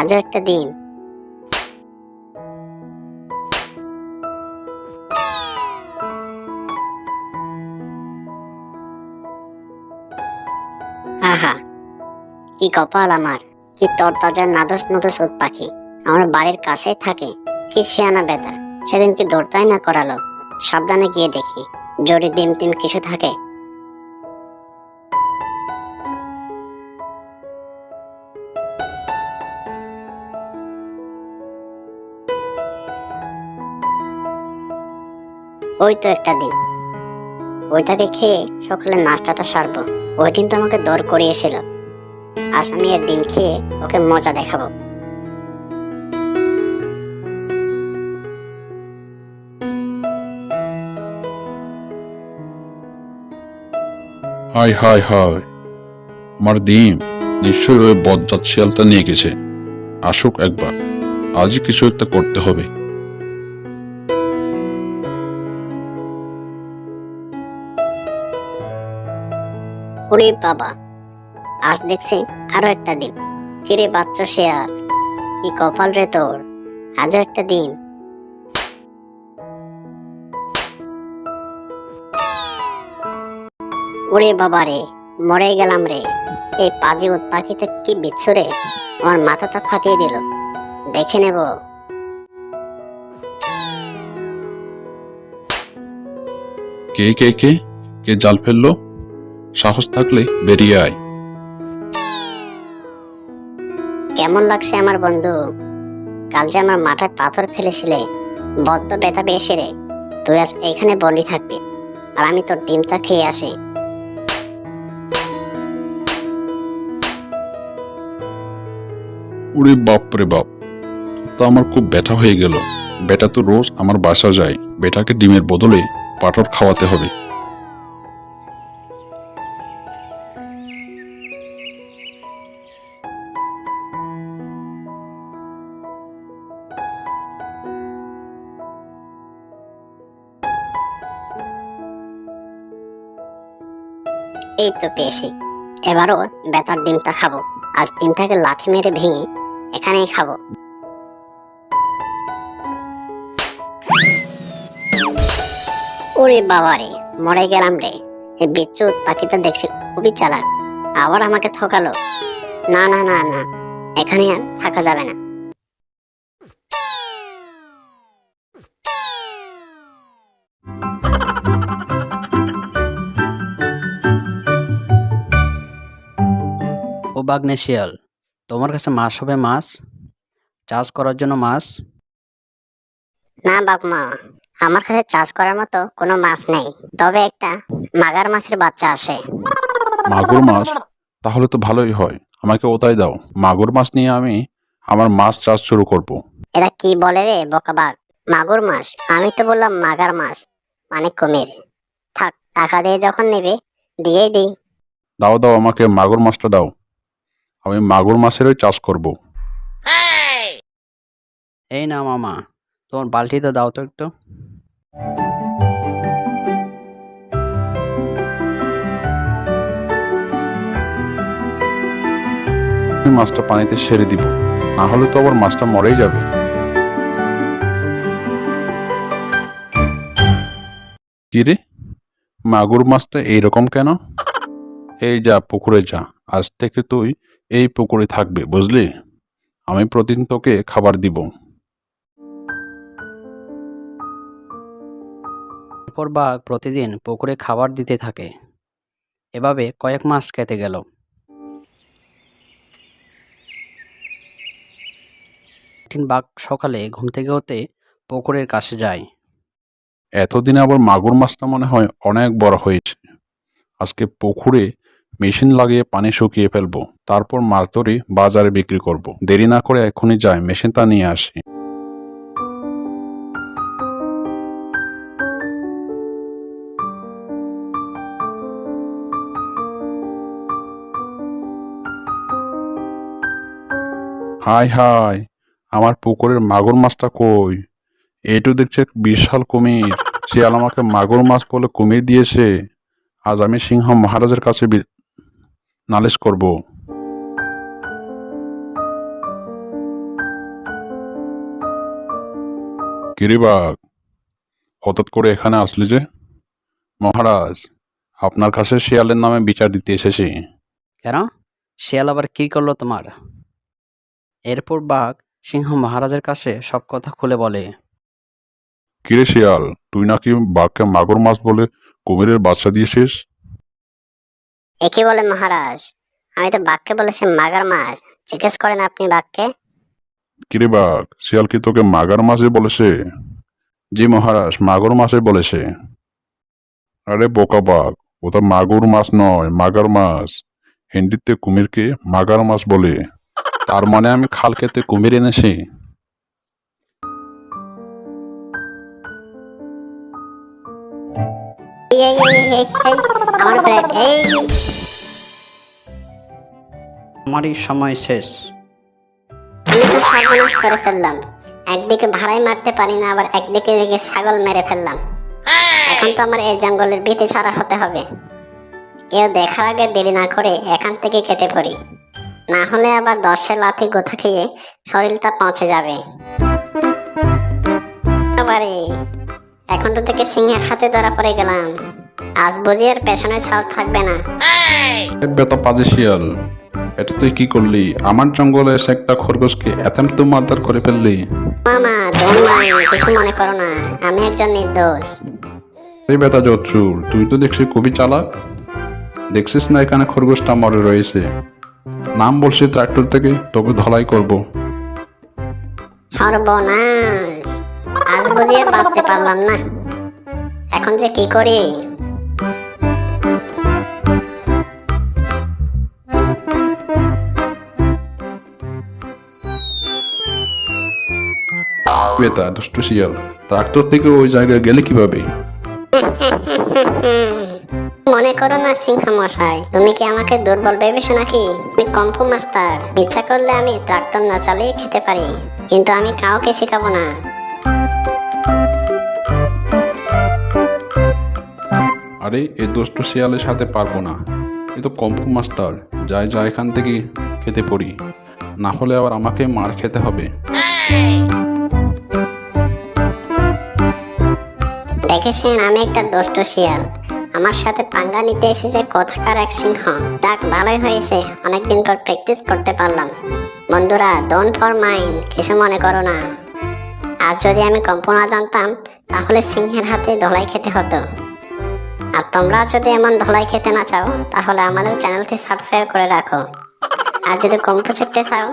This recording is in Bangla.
আজও একটা ডিম। আহা, কি কপাল আমার, কি তরতাজা নাদস নদস উৎ পাখি। আমার বাড়ির কাছেই থাকে, কি শিয়ানা বেতা সেদিন কি দৌড়তাই না করালো, সাবধানে গিয়ে দেখি জড়ি ডিম টিম কিছু থাকে। ওই তো একটা ডিম ওইটাকে খেয়ে সকালে নাস্তাটা সারবো। ওই দিন তো আমাকে দর করিয়েছিল আজ আমি এর ডিম খেয়ে ওকে মজা দেখাবো। হাই হাই হাই আমার ডিম নিশ্চয়ই ওই বজ্জাত শিয়ালটা নিয়ে গেছে। আসুক একবার। আজই কিছু একটা করতে হবে। ওরে বাবা। আজ দেখছি আরও একটা ডিম কিরে বাচ্চা শেয়ার কি কপাল রে তোর? আজও একটা ডিম ওরে বাবা রে, মরে গেলাম রে। এই পাজি পাখিতে কি বিচ্ছু রে? আমার মাথাটা ফাটিয়ে দিল। দেখে নেব। কে কে কে? কে জাল ফেলল? সাহস থাকলে বেরিয়ে আয়। কেমন লাগছে আমার বন্ধু? কাল যে আমার মাথায় পাথর ফেলেছিলে বদ্ধ ব্যথা পেয়েছে রে। তুই আজ এখানে বন্দি থাকবি আর আমি তোর ডিমটা খেয়ে আসি। ওরে বাপ রে বাপ তো আমার খুব ব্যথা হয়ে গেল। বেটা তো রোজ আমার বাসা যায়। বেটাকে ডিমের বদলে পাঠর খাওয়াতে হবে। এই তো পেয়েছি। এবারও বেতার ডিমটা খাব। আজ ডিমটাকে লাঠি মেরে ভেঙে এখানেই খাব। ওরে বাবা রে, মরে গেলাম রে। এই বিচ্যুত পাখিটা দেখছি খুবই চালাক। আবার আমাকে ঠকালো। না না না না। এখানে আর থাকা যাবে না। বাগনে শিয়াল। তোমার কাছে মাছ হবে মাছ? চাষ করার জন্য মাছ? না বাপ মা আমার কাছে চাষ করার মতো কোনো মাছ নেই। তবে একটা মাগার মাছের বাচ্চা আসে। মাগুর মাছ? তাহলে তো ভালোই হয়। আমাকে ওটাই দাও। মাগুর মাছ নিয়ে আমি আমার মাছ চাষ শুরু করব। এটা কি বলে রে বোকাবাগ মাগুর মাছ? আমি তো বললাম মাগার মাছ মানে কুমির। থাক টাকা দিয়ে যখন নেবে দিয়েই দিই। দাও দাও আমাকে মাগুর মাছটা দাও। আমি মাগুর মাছেরই চাষ করব। এই না মামা তোমার বালতিতে দাও তো একটু। মাছটা পানিতে সেরে দিব না হলে তো আবার মাছটা মরেই যাবে। কিরে মাগুর মাছটা এইরকম কেন? এই যা পুকুরে যা আজ থেকে তুই এই পুকুরে থাকবে বুঝলি? আমি প্রতিদিন তোকে খাবার দিব। এরপর বাঘ প্রতিদিন পুকুরে খাবার দিতে থাকে। এভাবে কয়েক মাস কেটে গেল। একদিন বাঘ সকালে ঘুম থেকে হতে পুকুরের কাছে যায়। এতদিন আবার মাগুর মাছটা মনে হয় অনেক বড় হয়েছে। আজকে পুকুরে মেশিন লাগিয়ে পানি শুকিয়ে ফেলব, তারপর মাছ ধরে বাজারে বিক্রি করব। দেরি না করে এখনই যাই মেশিনটা নিয়ে আসি। হাই হাই, আমার পুকুরের মাগুর মাছটা কই? এইটু দেখছে বিশাল কুমির। শিয়াল আমাকে মাগুর মাছ বলে কুমির দিয়েছে। আজ আমি সিংহ মহারাজের কাছে নালিশ করব। কিরিবাগ হঠাৎ করে এখানে আসলি যে? মহারাজ আপনার কাছে শিয়ালের নামে বিচার দিতে এসেছি। কেন? শিয়াল আবার কি করল তোমার? এরপর বাঘ সিংহ মহারাজের কাছে সব কথা খুলে বলে। কিরে শিয়াল তুই নাকি বাঘকে মাগুর মাছ বলে কুমিরের বাচ্চা দিয়েছিস? এ কি বলেন মহারাজ, আমি তো বাঘকে বলেছি মাগার মাছ। জিজ্ঞেস করেন আপনি বাঘকে। কিরে বাঘ, শিয়াল কি তোকে মাগার মাছে বলেছে? জি মহারাজ, মাগুর মাছে বলেছে। আরে বোকা বাঘ ওটা মাগুর মাছ নয়, মাগার মাছ। হিন্দিতে কুমিরকে মাগার মাছ বলে। তার মানে আমি খাল খেতে কুমির এনেছি। এই, এই, এই, এই, এই, আমার ব্রেক এই। আমারই সময় শেষ। আমি তো সর্বনাশ করে ফেললাম। একদিকে ভাড়াই মারতে পারি না আবার একদিকে দিকে ছাগল মেরে ফেললাম। এখন তো আমার এই জঙ্গলের ভীতি ছাড়া হতে হবে। কেউ দেখার আগে দেরি না করে এখান থেকে কেটে পড়ি। না হলে আবার দশের লাথি গোথা খেয়ে শরীরটা পৌঁছে যাবে। বাবারে এখন তো থেকে সিংহের হাতে ধরা পড়ে গেলাম। আজ বুঝি আর পেছনের ছাল থাকবে না। বেটা পাজি শিয়াল এটা তুই কি করলি? আমার জঙ্গলে এসে একটা খরগোশকে এত মারধর করে ফেললি। মামা নাই কিছু মনে করো না। আমি একজন নির্দোষ। এই বেটা জচ্চুর তুই তো দেখছি খুবই চালাক। দেখছিস না এখানে খরগোশটা মরে রয়েছে? নাম বলছি ট্রাক্টর থেকে তোকে ধলাই করব। সর্বনাশ। বুঝি আর বাঁচতে পারলাম না। এখন যে কি করি? দুষ্টু শিয়াল ট্রাক্টর থেকে ওই জায়গায় গেলে কীভাবে? মনে করো না সিংহ মশাই তুমি কি আমাকে দুর্বল ভেবেছো নাকি? আমি কম্পু মাস্টার ইচ্ছা করলে আমি ট্রাক্টর না চালিয়ে খেতে পারি কিন্তু আমি কাউকে শেখাবো না। আরে এই দুষ্টু শিয়ালের সাথে পারব না। এ তো কম্পু মাস্টার, যাই যা এখান থেকে খেতে পড়ি। না হলে আবার আমাকে মার খেতে হবে। আমি একটা শিয়াল। আমার সাথে পাঙ্গা নিতে এসেছে কোথাকার এক সিংহ। যাক, ভালোই হয়েছে। অনেকদিন পর প্র্যাকটিস করতে পারলাম। বন্ধুরা ডোন্ট ফর মাইন্ড কিছু মনে করো না। আজ যদি আমি কম্প না জানতাম, তাহলে সিংহের হাতে ধলাই খেতে হতো। আর তোমরা যদি এমন ধলাই খেতে না চাও, তাহলে আমাদের চ্যানেলটি সাবস্ক্রাইব করে রাখো। আর যদি কম্পু ছুটতে চাও